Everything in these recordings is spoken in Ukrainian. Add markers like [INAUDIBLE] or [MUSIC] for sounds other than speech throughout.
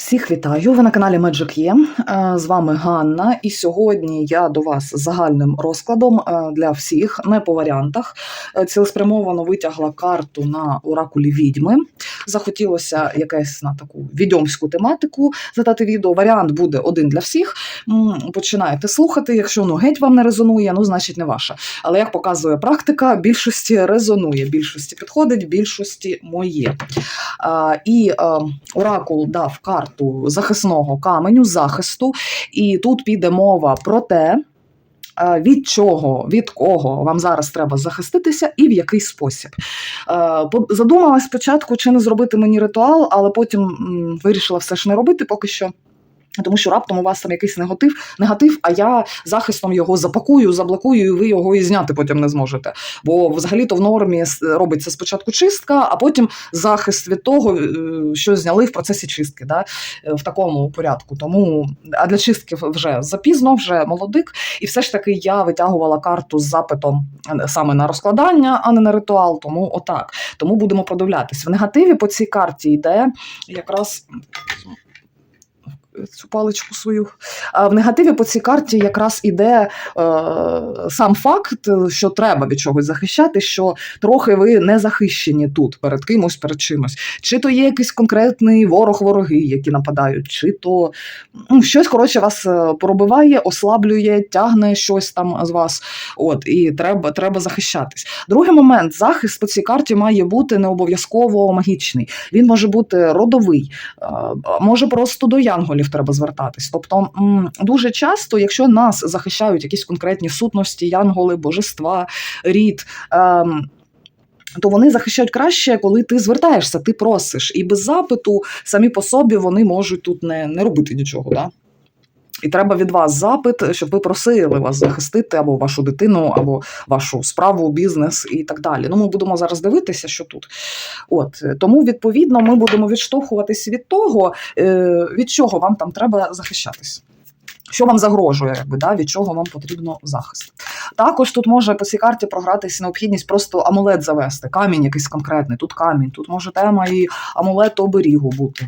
Всіх вітаю! Ви на каналі Magic є. Е, З вами Ганна, і сьогодні я до вас загальним розкладом е, для всіх, не по варіантах. Е, Цілеспрямовано витягла карту на оракулі відьми. Захотілося якесь на таку відьомську тематику задати відео. Варіант буде один для всіх. Починаєте слухати. Якщо ну геть вам не резонує, ну значить не ваше. Але як показує практика, більшості резонує, більшості підходить, більшості моє. І е, оракул дав карту захисного каменю, захисту, і тут піде мова про те. е, Від чого, від кого вам зараз треба захиститися і в який спосіб. Е, Задумалась спочатку, чи не зробити мені ритуал, але потім вирішила все ж не робити поки що. Тому що раптом у вас там якийсь негатив, негатив, а я захистом його запакую, заблокую, і ви його і зняти потім не зможете. Бо взагалі-то в нормі робиться спочатку чистка, а потім захист від того, е, що зняли в процесі чистки, да? е, в такому порядку. Тому а для чистки вже запізно, вже молодик. І все ж таки я витягувала карту з запитом е, саме на розкладання, а не на ритуал. Тому отак. Тому будемо продивлятись. В негативі по цій карті йде якраз. Цю паличку свою. А в негативі по цій карті якраз іде е, сам факт, що треба від чогось захищати, що трохи ви не захищені тут перед кимось, перед чимось. Чи то є якийсь конкретний ворог, вороги, які нападають, чи то ну, щось коротше вас е, пробиває, ослаблює, тягне щось там з вас. От і треба, треба захищатись. Другий момент захист по цій карті має бути не обов'язково магічний. Він може бути родовий, е, може просто до янголів треба звертатись. Тобто дуже часто, якщо нас захищають якісь конкретні сутності, янголи, божества, рід. ем, то вони захищають краще, коли ти звертаєшся, ти просиш. І без запиту самі по собі вони можуть тут не, не робити нічого. Да? І треба від вас запит, щоб ви просили вас захистити або вашу дитину, або вашу справу, бізнес і так далі. Ну, ми будемо зараз дивитися, що тут. От тому, відповідно, ми будемо відштовхуватись від того, е, від чого вам там треба захищатись. Що вам загрожує, якби да, від чого вам потрібно захист? Також тут може по цій карті програтися необхідність просто амулет завести, камінь якийсь конкретний. Тут камінь, тут може тема і амулету оберігу бути.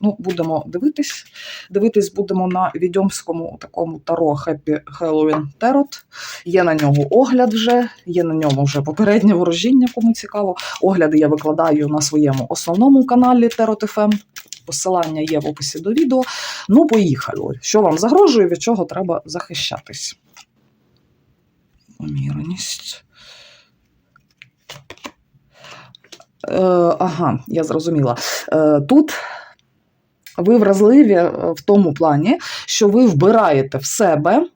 Ну, будемо дивитись. Дивитись будемо на відьомському такому таро Happy Halloween Tarot. Є на нього огляд вже, є на ньому вже попереднє ворожіння, кому цікаво. Огляди я викладаю на своєму основному каналі Tarot FM. Посилання є в описі до відео. Ну, поїхали. Що вам загрожує, від чого треба захищатись? Поміреність. Е, ага, я зрозуміла. Е, тут ви вразливі е, в тому плані, що ви вбираєте в себе.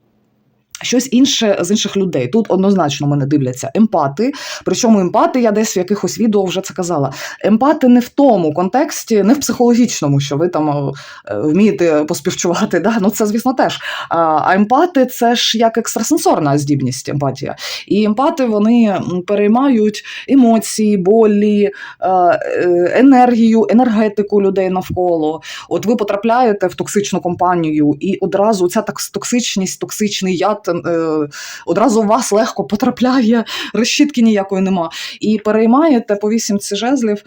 Щось інше з інших людей. Тут однозначно мене дивляться емпати. Причому емпати, я десь в якихось відео вже це казала. Емпати не в тому контексті, не в психологічному, що ви там е, вмієте поспівчувати. Да? Ну це, звісно, теж. А, емпати це ж як екстрасенсорна здібність, емпатія. І емпати вони переймають емоції, болі, е, е, енергію, енергетику людей навколо. От ви потрапляєте в токсичну компанію, і одразу ця токсичність, токсичний яд е, одразу в вас легко потрапляє, решітки ніякої нема. І переймаєте по вісімці жезлів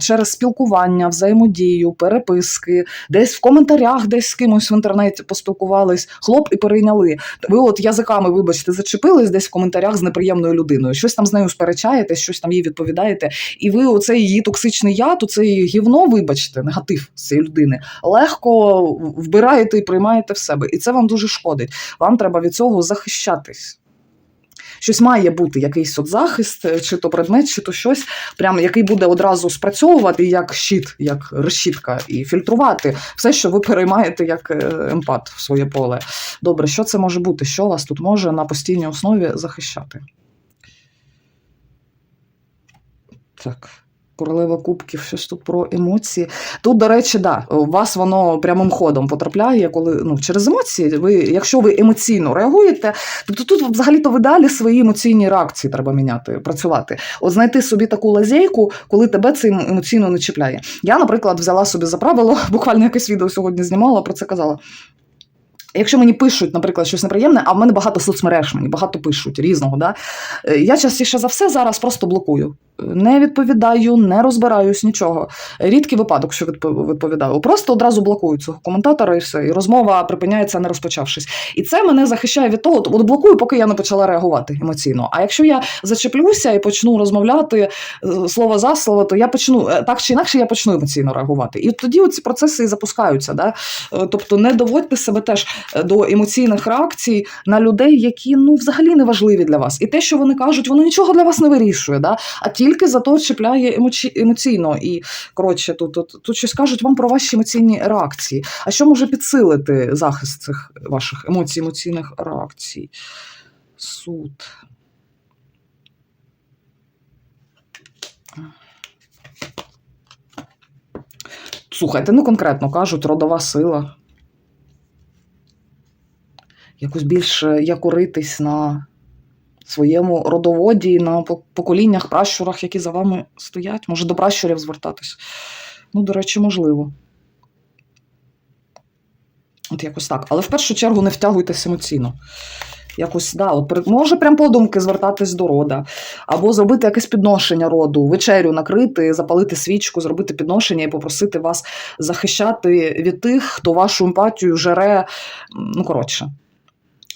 через спілкування, взаємодію, переписки, десь в коментарях, десь з кимось в інтернеті поспілкувались, хлоп і перейняли. Ви от язиками, вибачте, зачепились десь в коментарях з неприємною людиною. Щось там з нею сперечаєтесь, щось там їй відповідаєте. І ви оцей її токсичний яд, оцей гівно, вибачте, негатив цієї людини, легко вбираєте і приймаєте в себе. І це вам дуже шкодить. Вам треба від цього захищатись. Щось має бути якийсь от захист, е, чи то предмет, чи то щось, прям який буде одразу спрацьовувати як щит, як решітка, і фільтрувати все, що ви переймаєте як е, емпат в своє поле. Добре, що це може бути? Що вас тут може на постійній основі захищати? Так. Королева кубків, щось тут про емоції. Тут, до речі, да, у вас воно прямим ходом потрапляє, коли ну, через емоції, ви, якщо ви емоційно реагуєте, тобто тут взагалі-то в ідеалі свої емоційні реакції треба міняти, працювати. От знайти собі таку лазейку, коли тебе це емоційно не чіпляє. Я, наприклад, взяла собі за правило, [LAUGHS] буквально якесь відео сьогодні знімала, про це казала. Якщо мені пишуть, наприклад, щось неприємне, а в мене багато соцмереж, мені багато пишуть різного, да? е, я частіше за все зараз просто блокую. Не відповідаю, не розбираюсь нічого. Рідкий випадок, що відповідаю. Просто одразу блокую цього коментатора і все. І розмова припиняється, не розпочавшись. І це мене захищає від того, от блокую, поки я не почала реагувати емоційно. А якщо я зачеплюся і почну розмовляти е, слово за слово, то я почну е, так чи інакше я почну емоційно реагувати. І тоді ці процеси і запускаються. Да? Е, Тобто не доводьте себе теж до емоційних реакцій на людей, які ну взагалі не важливі для вас. І те, що вони кажуть, воно нічого для вас не вирішує, да? а тільки зато чіпляє емоці... емоційно. І коротше, тут, тут, тут щось кажуть вам про ваші емоційні реакції. А що може підсилити захист цих ваших емоцій, емоційних реакцій? Суд. Слухайте, ну конкретно кажуть, родова сила. Якось більше якоритись на своєму родоводі, на поколіннях, пращурах, які за вами стоять. Може, до пращурів звертатись. Ну, до речі, можливо. От якось так. Але в першу чергу не втягуйтесь емоційно. Якось, да, от, може прям подумки звертатись до рода, або зробити якесь підношення роду, вечерю накрити, запалити свічку, зробити підношення і попросити вас захищати від тих, хто вашу емпатію жере, ну коротше.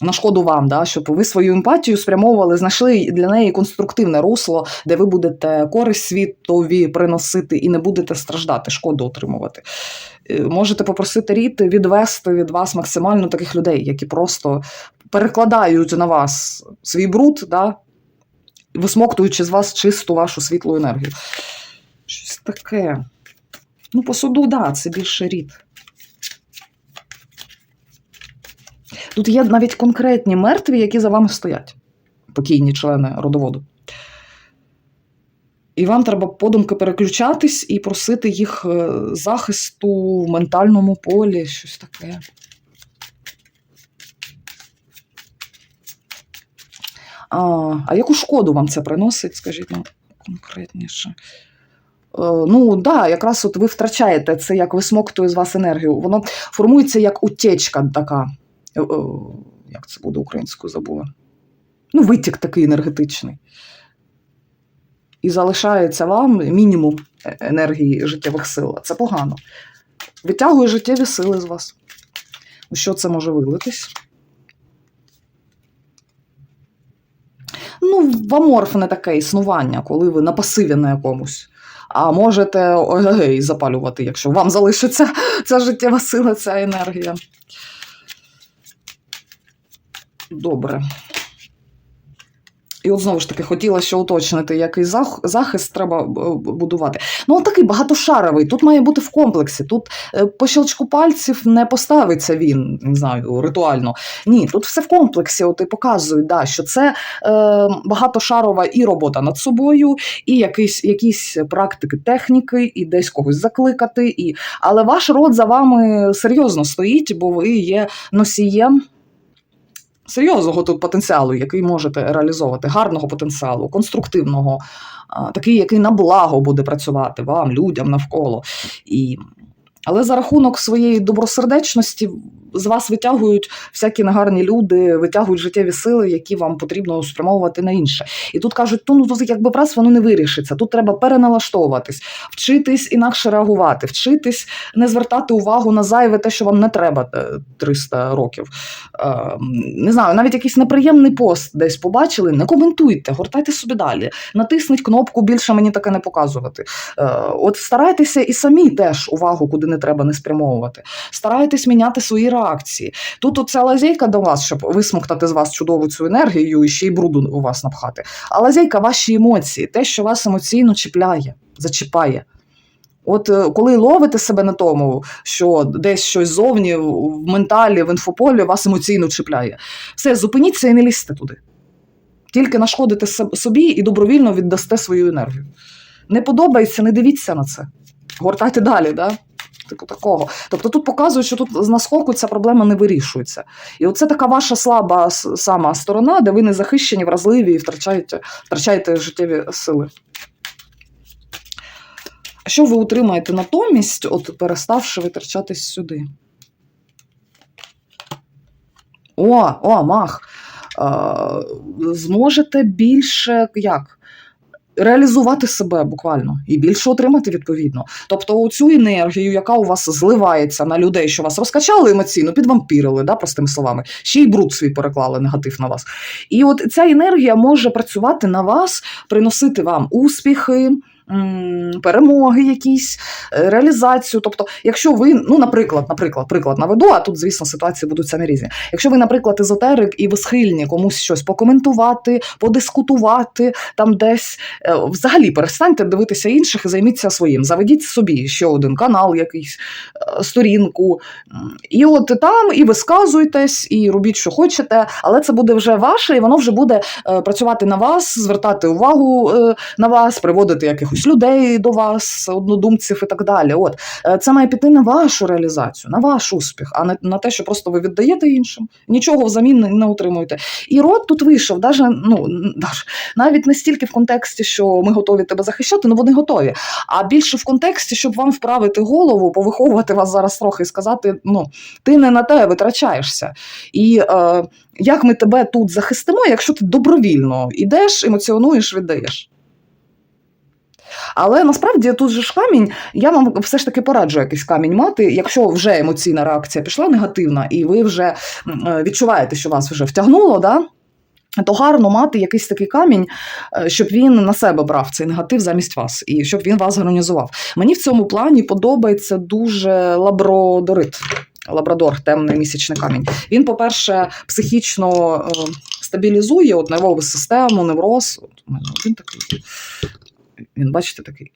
На шкоду вам, да, щоб ви свою емпатію спрямовували, знайшли для неї конструктивне русло, де ви будете користь світові приносити і не будете страждати, шкоду отримувати. Е, Можете попросити рід відвести від вас максимально таких людей, які просто перекладають на вас свій бруд, да, висмоктуючи з вас чисту вашу світлу енергію. Щось таке. Ну, по да, це більше рід. Тут є навіть конкретні мертві, які за вами стоять, покійні члени родоводу. І вам треба подумки переключатись і просити їх е, захисту в ментальному полі, щось таке. А, а яку шкоду вам це приносить, скажіть нам конкретніше? Е, Ну, так, да, якраз от ви втрачаєте це, як висмоктує з вас енергію. Воно формується як утечка така. Е, е, Як це буде українською забула? Ну, витік такий енергетичний. І залишається вам мінімум е- енергії життєвих сил. Це погано. Витягує життєві сили з вас. У що це може вилитись? Ну, в аморфне таке існування, коли ви на пасиві на якомусь. А можете ой запалювати, якщо вам залишиться [LAUGHS] ця життєва сила, ця енергія. Добре. І от знову ж таки хотіла ще уточнити, який зах- захист треба е, будувати. Ну, от такий багатошаровий. Тут має бути в комплексі. Тут е, по щелчку пальців не поставиться він, не знаю, ритуально. Ні, тут все в комплексі. От і показують, да, що це е, багатошарова і робота над собою, і якісь, якісь практики техніки, і десь когось закликати. І... Але ваш род за вами серйозно стоїть, бо ви є носієм серйозного тут потенціалу, який можете реалізовувати, гарного потенціалу, конструктивного, такий, який на благо буде працювати вам, людям навколо. І... Але за рахунок своєї добросердечності з вас витягують всякі негарні люди, витягують життєві сили, які вам потрібно спрямовувати на інше. І тут кажуть, ну, ну тут якби раз воно не вирішиться. Тут треба переналаштовуватись, вчитись інакше реагувати, вчитись не звертати увагу на зайве те, що вам не треба е, 300 років. Е, Не знаю, навіть якийсь неприємний пост десь побачили, не коментуйте, гортайте собі далі. Натисніть кнопку більше мені таке не показувати. Е, От старайтеся і самі теж увагу, куди не треба, не спрямовувати. Старайтесь міняти свої реакції. Тут оця лазейка до вас, щоб висмоктати з вас чудову цю енергію і ще й бруду у вас напхати. А лазейка ваші емоції, те, що вас емоційно чіпляє, зачіпає. От е, коли ловите себе на тому, що десь щось зовні в менталі, в інфополі вас емоційно чіпляє, все, зупиніться і не лізьте туди. Тільки нашкодите собі і добровільно віддасте свою енергію. Не подобається, не дивіться на це. Гортайте далі, да? Типу такого. Тобто тут показують, що тут з наскоку ця проблема не вирішується. І оце така ваша слаба сама сторона, де ви не захищені, вразливі і втрачаєте, втрачаєте життєві сили. Що ви утримаєте натомість, от переставши витрачатись сюди? О, о, мах. Зможете більше як? Реалізувати себе буквально і більше отримати відповідно. Тобто цю енергію, яка у вас зливається на людей, що вас розкачали емоційно, підвампірили, да, простими словами, ще й бруд свій переклали негатив на вас. І от ця енергія може працювати на вас, приносити вам успіхи. Перемоги, якісь е, реалізацію. Тобто, якщо ви, ну, наприклад, наприклад, приклад наведу, а тут, звісно, ситуації будуть самі різні. Якщо ви, наприклад, езотерик і ви схильні комусь щось покоментувати, подискутувати там десь, е, взагалі перестаньте дивитися інших і займіться своїм. Заведіть собі ще один канал, якийсь е, сторінку. І от там і висказуйтесь, і робіть, що хочете, але це буде вже ваше, і воно вже буде працювати на вас, звертати увагу на вас, приводити якихось людей до вас, однодумців і так далі. От Е, це має піти на вашу реалізацію, на ваш успіх, а не на те, що просто ви віддаєте іншим. Нічого взамін не, отримуєте. І рот тут вийшов, даже, ну, навіть не стільки в контексті, що ми готові тебе захищати, ну вони готові. А більше в контексті, щоб вам вправити голову, повиховувати вас зараз трохи і сказати: ну, ти не на те витрачаєшся. І е, як ми тебе тут захистимо, якщо ти добровільно йдеш, емоціонуєш, віддаєш. Але насправді тут же ж камінь, я вам все ж таки пораджу якийсь камінь мати, якщо вже емоційна реакція пішла негативна, і ви вже е, відчуваєте, що вас вже втягнуло, да? то гарно мати якийсь такий камінь, е, щоб він на себе брав цей негатив замість вас, і щоб він вас гармонізував. Мені в цьому плані подобається дуже лабродорит. Лабрадор, темний місячний камінь. Він, по-перше, психічно е, стабілізує от нервову систему, невроз. От у такий. Він, бачите, такий.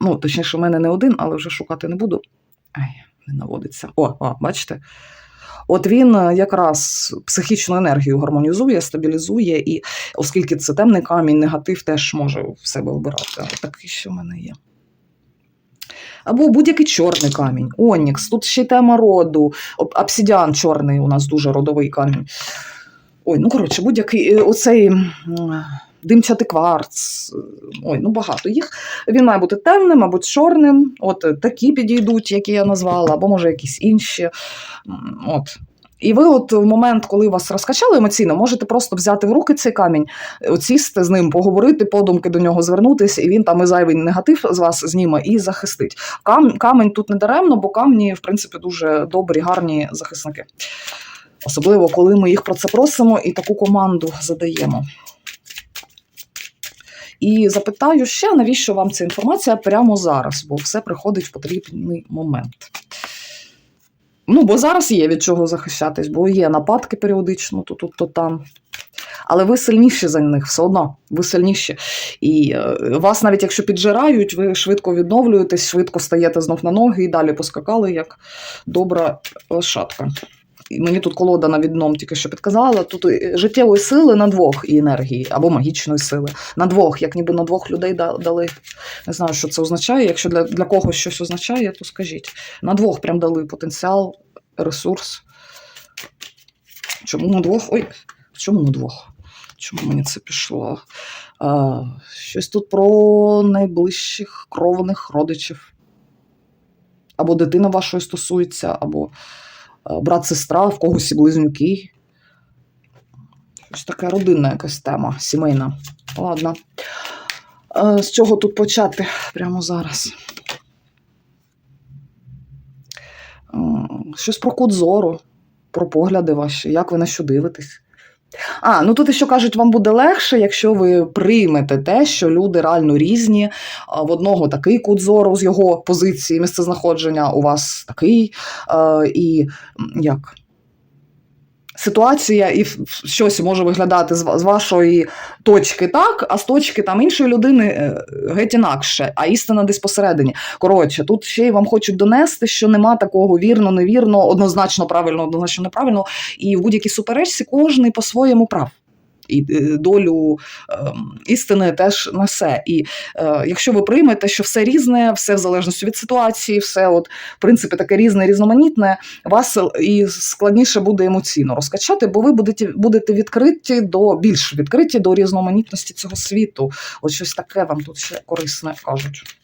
Ну, точніше, у мене не один, але вже шукати не буду. Ай, не наводиться. О, о, бачите? От він е, якраз психічну енергію гармонізує, стабілізує, і оскільки це темний камінь, негатив теж може в себе вбирати. Такий, що в мене є. Або будь-який чорний камінь, Онікс, тут ще й тема роду, об- обсидіан чорний у нас дуже родовий камінь. Ой, ну коротше, будь-який е, оцей димчатий кварц. е, Ой, ну багато їх. Він має бути темним, мабуть, чорним. От е, такі підійдуть, які я назвала, або може якісь інші. От. І ви, от в момент, коли вас розкачали емоційно, можете просто взяти в руки цей камінь, сісти з ним, поговорити, подумки до нього звернутися, і він там і зайвий негатив з вас зніме і захистить. Кам, камінь тут не даремно, бо камні, в принципі, дуже добрі, гарні захисники. Особливо, коли ми їх про це просимо і таку команду задаємо. І запитаю ще, навіщо вам ця інформація прямо зараз, бо все приходить в потрібний момент. Ну, бо зараз є від чого захищатись, бо є нападки періодично, то тут, то там. Але ви сильніші за них, все одно, ви сильніші. І е, вас, навіть якщо піджирають, ви швидко відновлюєтесь, швидко стаєте знов на ноги і далі поскакали, як добра лошадка. Мені тут колода на відном тільки що підказала. Тут життєвої сили на двох і енергії, або магічної сили. На двох, як ніби на двох людей дали. Не знаю, що це означає. Якщо для, для когось щось означає, то скажіть. На двох прям дали потенціал, ресурс. Чому на двох? Ой, чому на двох? Чому мені це пішло? А, щось тут про найближчих кровних родичів. Або дитина вашої стосується, або е, брат-сестра, в когось і близнюки. Щось така родинна якась тема, сімейна. Ладно. Е, З чого тут почати прямо зараз? Щось про код зору, про погляди ваші, як ви на що дивитесь. А, ну тут ще кажуть, вам буде легше, якщо ви приймете те, що люди реально різні. В одного такий кут зору з його позиції місцезнаходження, у вас такий. І як? Ситуація і щось може виглядати з вашої точки так, а з точки там іншої людини е, геть інакше, а істина десь посередині. Коротше, тут ще й вам хочуть донести, що нема такого вірно, невірно, однозначно правильно, однозначно неправильно. І в будь-якій суперечці кожний по-своєму прав. І е, долю ем, істини теж несе. І е, якщо ви приймете, що все різне, все в залежності від ситуації, все, от, в принципі, таке різне, різноманітне, вас і складніше буде емоційно розкачати, бо ви будете, будете відкриті до більш відкриті до різноманітності цього світу. От щось таке вам тут ще корисне кажуть.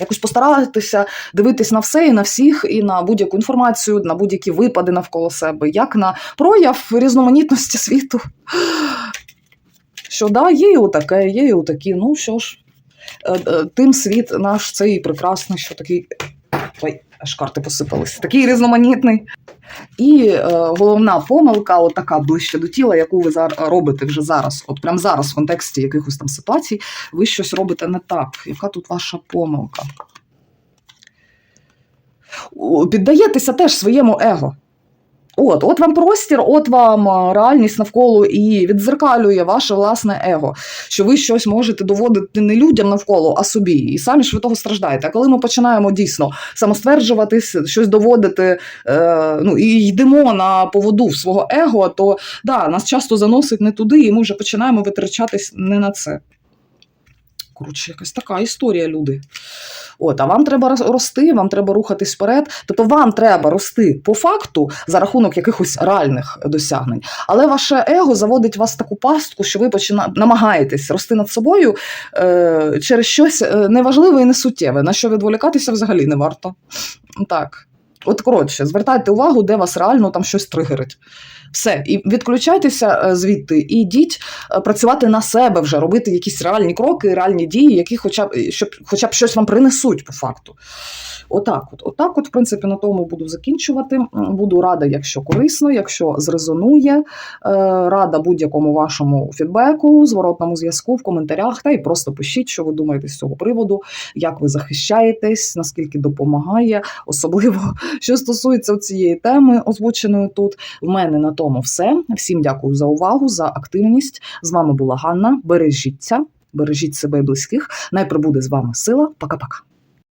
Якось постаратися дивитись на все і на всіх, і на будь-яку інформацію, на будь-які випади навколо себе, як на прояв різноманітності світу. що да, є і отаке, є і отакі. Ну що ж, е, е, тим світ наш цей прекрасний, що такий. Ой, аж карти посипалися. Такий різноманітний. І е, головна помилка, от ближче до тіла, яку ви зар- робите вже зараз, от прямо зараз, в контексті якихось там ситуацій, ви щось робите не так. Яка тут ваша помилка? Піддаєтеся теж своєму его. От, от вам простір, от вам реальність навколо і відзеркалює ваше власне его, що ви щось можете доводити не людям навколо, а собі. І самі ж ви того страждаєте. А коли ми починаємо дійсно самостверджуватись, щось доводити, е, ну і йдемо на поводу в свого его, то да, нас часто заносить не туди, і ми вже починаємо витрачатись не на це. Коротше, якась така історія, люди. От, а вам треба рости, вам треба рухатись вперед. Тобто вам треба рости по факту за рахунок якихось реальних досягнень. Але ваше его заводить вас в таку пастку, що ви почина... намагаєтесь рости над собою е... через щось е, неважливе і несуттєве, на що відволікатися взагалі не варто. Так. От коротше, звертайте увагу, де вас реально там щось тригерить. Все, і відключайтеся е, звідти, і йдіть е, працювати на себе вже, робити якісь реальні кроки, реальні дії, які хоча б щоб хоча б щось вам принесуть по факту. Отак, от, отак, от, в принципі, на тому буду закінчувати. Буду рада, якщо корисно, якщо зрезонує. Е, Рада будь-якому вашому фідбеку, зворотному зв'язку в коментарях, та й просто пишіть, що ви думаєте з цього приводу, як ви захищаєтесь, наскільки допомагає, особливо що стосується цієї теми, озвученої тут. В мене на тому все. Всім дякую за увагу, за активність. З вами була Ганна. Бережіться, бережіть себе і близьких. Най прибуде з вами сила. Пока-пока.